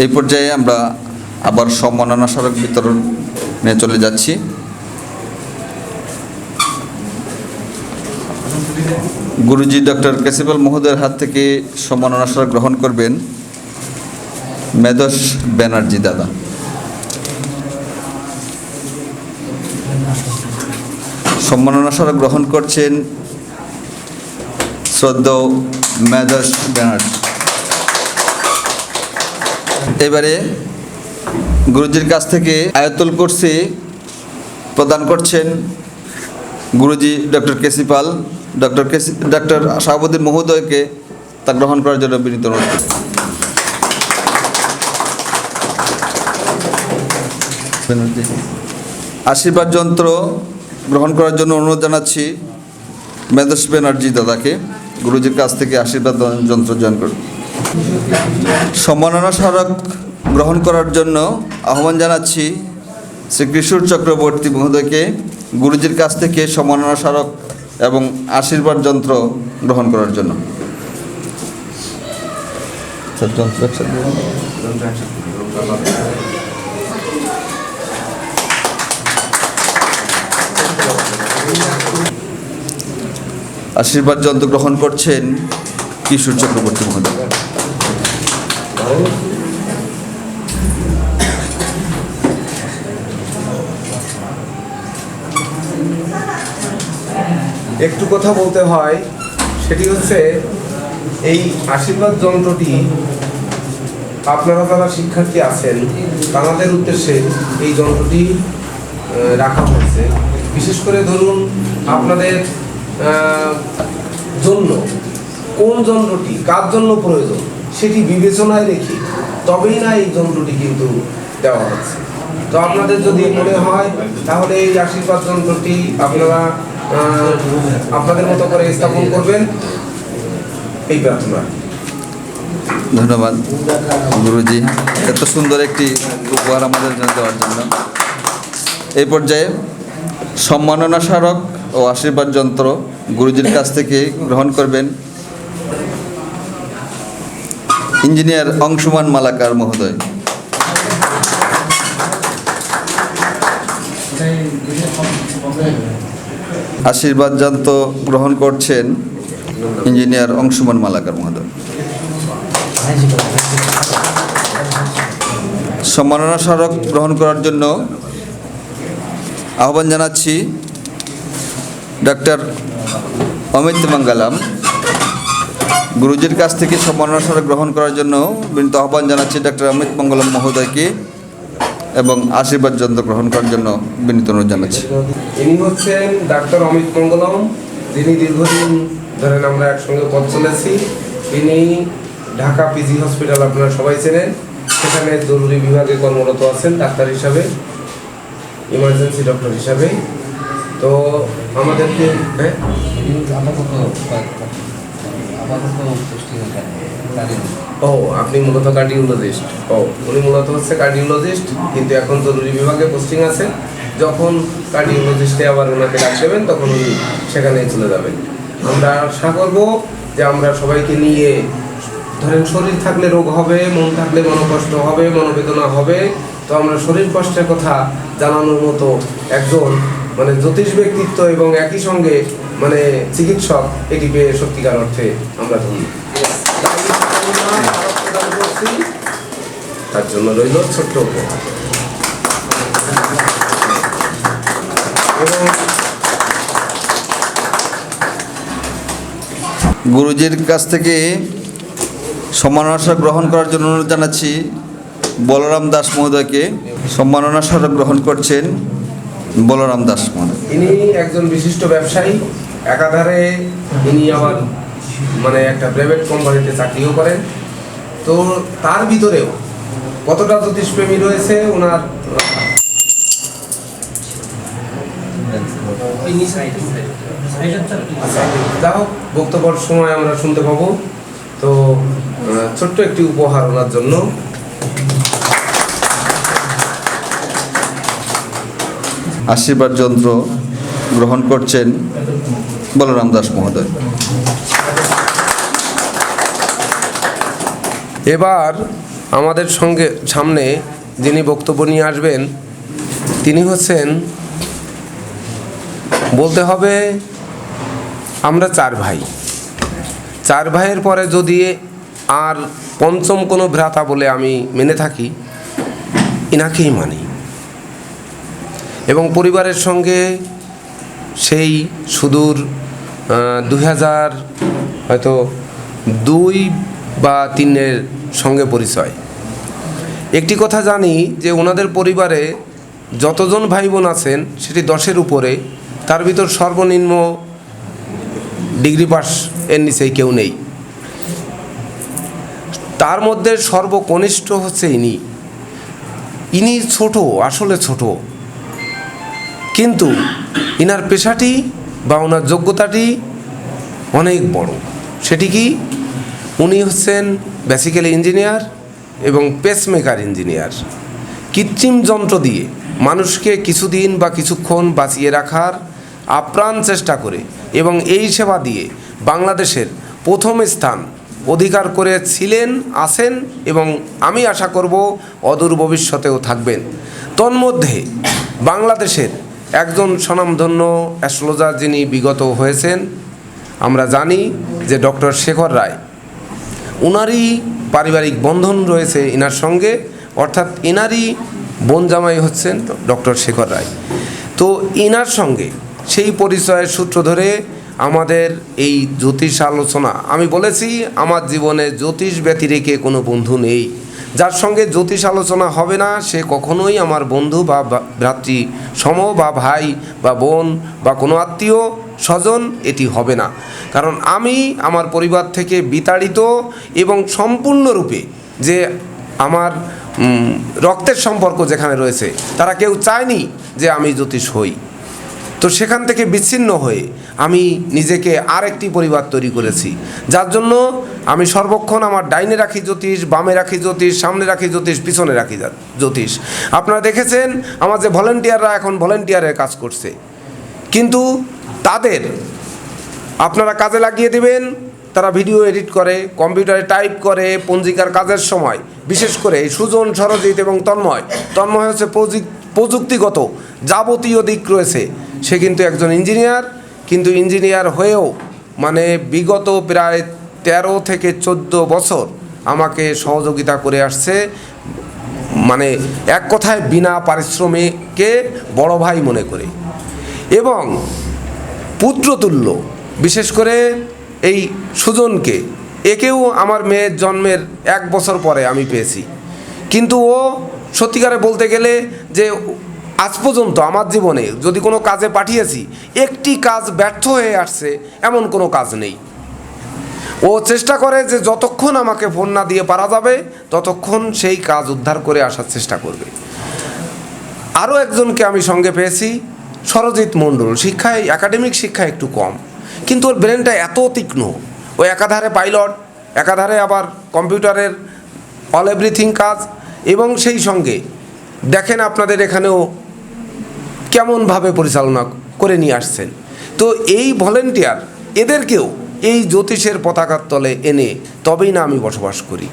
এই পর্যায়ে আমরা আবার সম্মাননা স্মারক বিতরণ নিয়ে চলে যাচ্ছি। গুরুজি ডক্টর কেসিপাল মহোদয়ের হাত থেকে সম্মাননা স্মারক গ্রহণ করবেন মেধস ব্যানার্জি দাদা। সম্মাননা স্মারক গ্রহণ করছেন শ্রদ্ধ মেধস ব্যানার্জি। এবারে গুরুজির কাছ থেকে আয়তুল কুরসি প্রদান করছেন গুরুজি doctor KC Pal. Doctor KC, doctor Shahabuddin মহোদয়কে তা গ্রহণ করার জন্য বিনীত অনুরোধ। আশীর্বাদ যন্ত্র গ্রহণ করার জন্য অনুরোধ জানাচ্ছি। মেধস ব্যানার্জি দাদাকে, গুরুজির কাছ থেকে আশীর্বাদ যন্ত্র জয়েন করুন। সম্মাননা স্মারক গ্রহণ করার জন্য আহ্বান জানাচ্ছি শ্রী কিশোর চক্রবর্তী মহোদয়কে, গুরুজির কাছ থেকে সম্মাননা স্মারক এবং আশীর্বাদ যন্ত্র গ্রহণ করার জন্য। আশীর্বাদ যন্ত্র গ্রহণ করছেন কিশোর চক্রবর্তী মহোদয় একটু কথা বলতে হয়, সেটি হচ্ছে এই আশীর্বাদ যন্ত্রটি আপনারা যারা শিক্ষার্থী আছেন, তাদের উদ্দেশ্যে এই যন্ত্রটি রাখা হয়েছে। বিশেষ করে ধরুন আপনাদের জন্য কোন যন্ত্রটি, কার জন্য প্রয়োজন? সেটি বিবেচনায় রেখে তবেই না এই যন্ত্রটি কিন্তু দেওয়া হচ্ছে। তো আপনাদের যদি মনে হয়, তাহলে এই আশীর্বাদ যন্ত্রটি আপনারা আপনাদের মতো করে স্থাপন করবেন। এই প্রার্থনা। ধন্যবাদ, গুরুজি। এত সুন্দর একটি উপহার আমাদের জন্য দেওয়ার জন্য। এই পর্যায়ে সম্মাননা স্মারক ও আশীর্বাদ যন্ত্র গুরুজির কাছ থেকে গ্রহণ করবেন ইঞ্জিনিয়ার অংশুমান মালাকার মহোদয়। আশীর্বাদ যন্ত্র গ্রহণ করছেন ইঞ্জিনিয়ার অংশুমান মালাকার মহোদয়। সম্মাননা স্মারক গ্রহণ করার জন্য আহ্বান জানাচ্ছি ডক্টর অমিত মঙ্গলম। গুরুজির কাছ থেকে সম্মাননা গ্রহণ করার জন্য বিনীত আহ্বান জানাচ্ছি ডক্টর অমিত মঙ্গলম মহোদয়কে এবং আশীর্বাদ যন্ত্র গ্রহণ করার জন্য বিনীত অনুরোধ জানাচ্ছি। ইনি হচ্ছেন ডাক্তার অমিত মঙ্গলম যিনি দীর্ঘদিন ধরেন আমরা একসঙ্গে পথ চলেছি। তিনি ঢাকা পিজি হসপিটাল আপনারা সবাই চেনেন। সেখানে জরুরি বিভাগে কর্মরত আছেন ডাক্তার হিসাবে ইমার্জেন্সি ডক্টর হিসাবে। তো আমাদেরকে হ্যাঁ? ও, আপনি মূলত কার্ডিওলজিস্ট ও, উনি মূলত হচ্ছে কার্ডিওলজিস্ট কিন্তু এখন জরুরি বিভাগে পোস্টিং আছে। যখন কার্ডিওলজিস্টে আবার ওনাকে ডাক তখন উনি সেখানে চলে যাবেন। আমরা আশা করব যে আমরা সবাইকে নিয়ে, ধরেন শরীর থাকলে রোগ হবে, মন থাকলে মনোকষ্ট হবে, মনোবেদনা হবে, তো আমরা শরীর কষ্টের কথা জানানোর মতো একজন মানে জ্যোতিষ ব্যক্তিত্ব এবং একই সঙ্গে মানে চিকিৎসক, এটি পেয়ে সত্যিকার অর্থে আমরা ধন্য। তার জন্য রইল ছোট্ট গুরুজির কাছ থেকে সম্মাননা গ্রহণ করার জন্য অনুরোধ জানাচ্ছি, বলরাম দাস মহোদয়কে সম্মাননা গ্রহণ করছেন। বলরাম দাস ইনি একজন বিশিষ্ট ব্যবসায়ী একাধারে ইনি আবার মানে একটা প্রাইভেট কোম্পানিতে চাকরিও করেন। তো তার ভিতরেও কতটা জ্যোতিষপ্রেমী রয়েছে ওনার? আচ্ছা, যা হোক বক্তব্যের সময় আমরা শুনতে পাবো। তো ছোট্ট একটি উপহার ওনার জন্য। আশীর্বাদ যন্ত্র গ্রহণ করছেন বলরাম দাস মহোদয়। এবার আমাদের সঙ্গে সামনে যিনি বক্তব্য নিয়ে আসবেন, তিনি হচ্ছেন, বলতে হবে আমরা চার ভাই। চার ভাইয়ের পরে যদি আর পঞ্চম কোনো ভ্রাতা বলে আমি মেনে থাকি, ইনাকেই মানি। এবং পরিবারের সঙ্গে সেই সুদূর দুই হাজার হয়তো দুই বা তিনের সঙ্গে পরিচয়। একটি কথা জানি যে ওনাদের পরিবারে যতজন ভাই বোন আছেন, সেটি দশের উপরে, তার ভিতর সর্বনিম্ন ডিগ্রি পাস এর নিচেই কেউ নেই। তার মধ্যে সর্বকনিষ্ঠ হচ্ছে ইনি। ইনি ছোট, আসলে ছোট। কিন্তু ইনার পেশাটি বা ওনার যোগ্যতাটি অনেক বড়। সেটি কি? উনি হচ্ছেন বেসিক্যালি ইঞ্জিনিয়ার এবং পেসমেকার ইঞ্জিনিয়ার কৃত্রিম যন্ত্র দিয়ে মানুষকে কিছুদিন বা কিছুক্ষণ বাঁচিয়ে রাখার আপ্রাণ চেষ্টা করে এবং এই সেবা দিয়ে বাংলাদেশের প্রথম স্থান অধিকার করেছিলেন আছেন এবং আমি আশা করব অদূর ভবিষ্যতেও থাকবেন। তন্মধ্যে বাংলাদেশের একজন স্বনামধন্য অ্যাস্ট্রোলজার যিনি বিগত হয়েছেন, আমরা জানি যে ডক্টর শেখর রায়। উনারই পারিবারিক বন্ধন রয়েছে ইনার সঙ্গে, অর্থাৎ ইনারই বোন জামাই হচ্ছেন ডক্টর শেখর রায়। তো ইনার সঙ্গে সেই পরিচয়ের সূত্র ধরে আমাদের এই জ্যোতিষ আলোচনা আমি বলেছি আমার জীবনে জ্যোতিষ ব্যতিরেকে কোনো বন্ধু নেই। যার সঙ্গে জ্যোতিষ আলোচনা হবে না, সে কখনোই আমার বন্ধু বা ভ্রাতৃ সম বা ভাই বা বোন বা কোনো আত্মীয় স্বজন এটি হবে না। কারণ আমি আমার পরিবার থেকে বিতাড়িত এবং সম্পূর্ণরূপে যে আমার রক্তের সম্পর্ক যেখানে রয়েছে, তারা কেউ চায়নি যে আমি জ্যোতিষ হই। তো সেখান থেকে বিচ্ছিন্ন হয়ে আমি নিজেকে আরেকটি পরিবার তৈরি করেছি। যার জন্য আমি সর্বক্ষণ আমার ডাইনে রাখি জ্যোতিষ, বামে রাখি জ্যোতিষ, সামনে রাখি জ্যোতিষ, পিছনে রাখি জ্যোতিষ। আপনারা দেখেছেন, আমার যে ভলেন্টিয়াররা এখন ভলেন্টিয়ারের কাজ করছে। কিন্তু তাদের আপনারা কাজে লাগিয়ে দেবেন, তারা ভিডিও এডিট করে, কম্পিউটারে টাইপ করে, পঞ্জিকার কাজের সময়, বিশেষ করে সুজন, সরজিৎ এবং তন্ময়। তন্ময় হচ্ছে প্রযুক- প্রযুক্তিগত যাবতীয় দিক রয়েছে। সে কিন্তু একজন ইঞ্জিনিয়ার, কিন্তু ইঞ্জিনিয়ার হয়েও মানে বিগত প্রায় তেরো থেকে চোদ্দ বছর আমাকে সহযোগিতা করে আসছে। মানে এক কথায় বিনা পারিশ্রমিকে বড় ভাই মনে করে। এবং পুত্রতুল্য বিশেষ করে এই সুজনকে, একেও আমার মেয়ের জন্মের এক বছর পরে আমি পেয়েছি। কিন্তু ও সত্যিকারে বলতে গেলে যে আজ পর্যন্ত আমার জীবনে যদি কোনো কাজে পাঠিয়েছি, একটি কাজ ব্যর্থ হয়ে আসছে, এমন কোনো কাজ নেই। ও চেষ্টা করে যে যতক্ষণ আমাকে ফোন না দিয়ে পারা যাবে, ততক্ষণ সেই কাজ উদ্ধার করে আসার চেষ্টা করবে। আরও একজনকে আমি সঙ্গে পেয়েছি, সরজিৎ মণ্ডল। শিক্ষায় একাডেমিক শিক্ষা একটু কম, কিন্তু ওর ব্রেনটা এত তীক্ষ্ণ। ও একাধারে পাইলট একাধারে আবার কম্পিউটারের অল এভরিথিং কাজ এবং সেই সঙ্গে দেখেন আপনাদের এখানেও কেমনভাবে পরিচালনা করে নিয়ে আসছেন। তো এই ভলেন্টিয়ার এদেরকেও এই জ্যোতিষের পতাকার তলে এনে তবেই না আমি বসবাস করি।